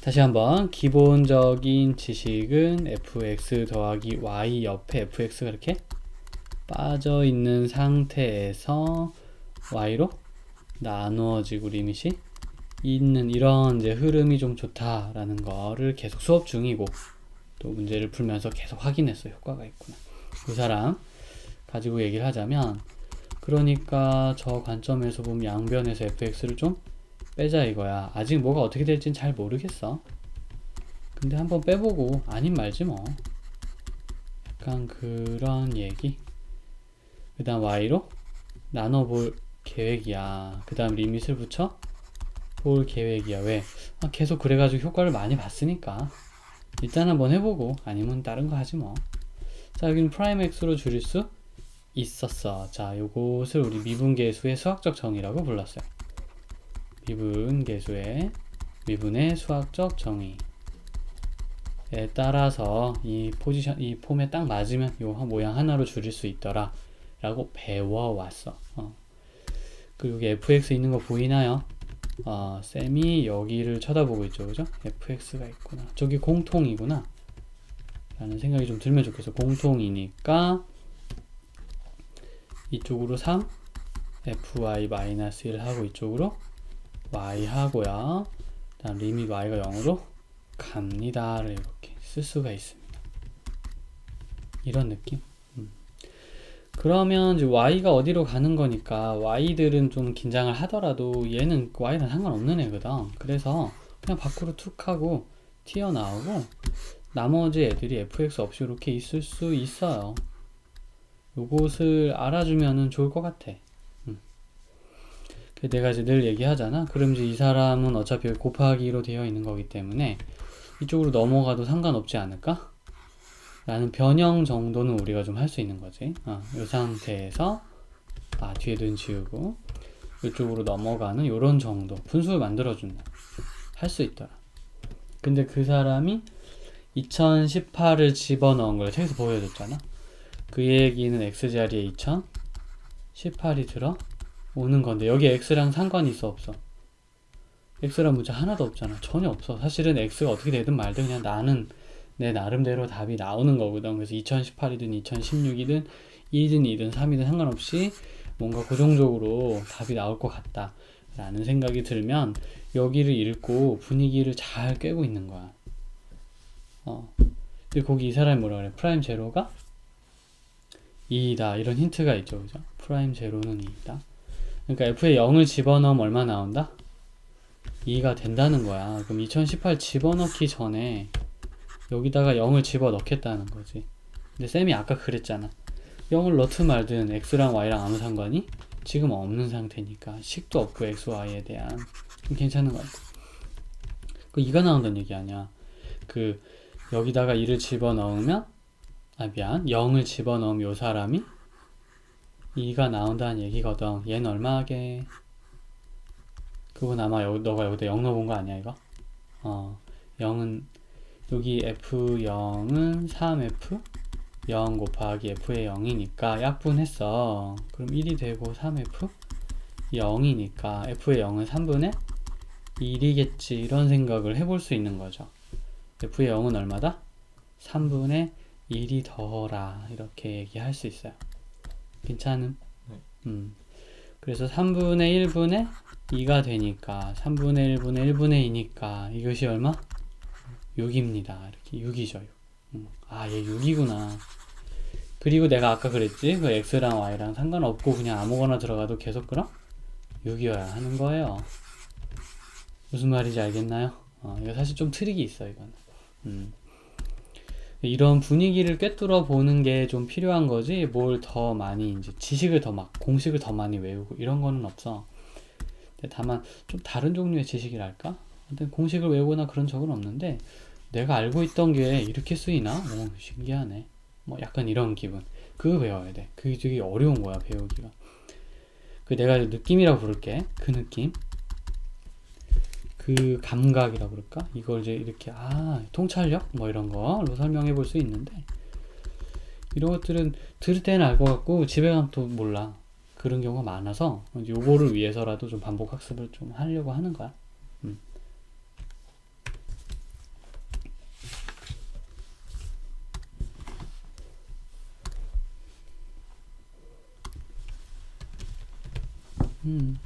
다시 한번 기본적인 지식은 fx 더하기 y 옆에 fx가 이렇게 빠져 있는 상태에서 y로 나누어지고 리밋이 있는 이런 이제 흐름이 좀 좋다라는 거를 계속 수업 중이고 또 문제를 풀면서 계속 확인했어 효과가 있구나. 그 사람 가지고 얘기를 하자면 그러니까 저 관점에서 보면 양변에서 fx를 좀 빼자 이거야. 아직 뭐가 어떻게 될진 잘 모르겠어. 근데 한번 빼보고 아님 말지 뭐. 약간 그런 얘기. 그 다음 y로 나눠볼 계획이야. 그 다음 리밋을 붙여 볼 계획이야. 왜? 아, 계속 그래가지고 효과를 많이 봤으니까. 일단 한번 해보고 아니면 다른 거 하지 뭐. 자 여기는 프라임 x로 줄일 수 있었어. 자 요것을 우리 미분계수의 수학적 정의라고 불렀어요 미분 계수의 미분의 수학적 정의에 따라서 이 포지션 이 폼에 딱 맞으면 요 모양 하나로 줄일 수 있더라 라고 배워왔어 어. 그 여기 fx 있는 거 보이나요? 어, 쌤이 여기를 쳐다보고 있죠 그죠? fx가 있구나 저기 공통이구나 라는 생각이 좀 들면 좋겠어 공통이니까 이쪽으로 3 fy-1 하고 이쪽으로 y 하고요. 다음 리밋 y가 0으로 갑니다를 이렇게 쓸 수가 있습니다. 이런 느낌? 음. 그러면 이제 y가 어디로 가는 거니까 y들은 좀 긴장을 하더라도 얘는 y랑 상관없는 애거든. 그래서 그냥 밖으로 툭 하고 튀어나오고 나머지 애들이 fx 없이 이렇게 있을 수 있어요. 요것을 알아주면은 좋을 것 같아 내가 이제 늘 얘기하잖아 그럼 이제 이 사람은 어차피 곱하기로 되어 있는 거기 때문에 이쪽으로 넘어가도 상관없지 않을까? 라는 변형 정도는 우리가 좀 할 수 있는 거지. 어, 이 상태에서 아 뒤에 눈 지우고 이쪽으로 넘어가는 이런 정도 분수를 만들어준다. 할 수 있더라. 근데 그 사람이 2018을 집어넣은 걸 책에서 보여줬잖아. 그 얘기는 x 자리에 2018이 들어 오는 건데 여기 x랑 상관이 있어 없어? x란 문자 하나도 없잖아. 전혀 없어. 사실은 x가 어떻게 되든 말든 그냥 나는 내 나름대로 답이 나오는 거거든. 그래서 2018이든 2016이든 1이든 2든 3이든 상관없이 뭔가 고정적으로 답이 나올 것 같다. 라는 생각이 들면 여기를 읽고 분위기를 잘 꿰고 있는 거야. 어. 근데 거기 이 사람이 뭐라 그래? 프라임 제로가 2이다. 이런 힌트가 있죠. 그죠? 프라임 제로는 2이다. 그러니까 f에 0을 집어넣으면 얼마 나온다? 2가 된다는 거야. 그럼 2018 집어넣기 전에 여기다가 0을 집어넣겠다는 거지. 근데 쌤이 아까 그랬잖아. 0을 넣든 말든 x랑 y랑 아무 상관이 지금 없는 상태니까 식도 없고 x, y에 대한 좀 괜찮은 것 같아. 그 2가 나온다는 얘기 아니야. 그 여기다가 2를 집어넣으면 아 미안 0을 집어넣으면 요 사람이 2가 나온다는 얘기거든. 얘는 얼마 하게? 그건 아마 여, 너가 여기다 0 넣어본 거 아니야 이거? 어 0은 여기 f0은 3f 0 곱하기 f의 0이니까 약분했어 그럼 1이 되고 3f 0이니까 f의 0은 3분의 1이겠지 이런 생각을 해볼 수 있는 거죠 f의 0은 얼마다? 3분의 1이 더라 이렇게 얘기할 수 있어요 괜찮음? 네. 음. 그래서 3분의 1분의 2가 되니까 3분의 1분의 1분의 2니까 이것이 얼마? 6입니다. 이렇게 6이죠. 6. 음. 아, 얘 6이구나. 그리고 내가 아까 그랬지? 그 x랑 y랑 상관없고 그냥 아무거나 들어가도 계속 그럼 6이어야 하는 거예요. 무슨 말인지 알겠나요? 어, 이거 사실 좀 트릭이 있어, 이거는. 음. 이런 분위기를 꿰뚫어 보는 게 좀 필요한 거지, 뭘 더 많이, 이제 지식을 더 막, 공식을 더 많이 외우고 이런 거는 없어. 다만 좀 다른 종류의 지식이랄까? 근데 공식을 외우거나 그런 적은 없는데, 내가 알고 있던 게 이렇게 쓰이나? 오, 신기하네. 뭐 약간 이런 기분. 그거 외워야 돼. 그게 되게 어려운 거야, 배우기가. 그 내가 느낌이라고 부를게. 그 느낌. 그 감각이라 그럴까? 이걸 이제 이렇게 아 통찰력 뭐 이런 거로 설명해 볼 수 있는데 이런 것들은 들을 때는 알 것 같고 집에 가면 또 몰라 그런 경우가 많아서 요거를 위해서라도 좀 반복 학습을 좀 하려고 하는 거야. 음. 음.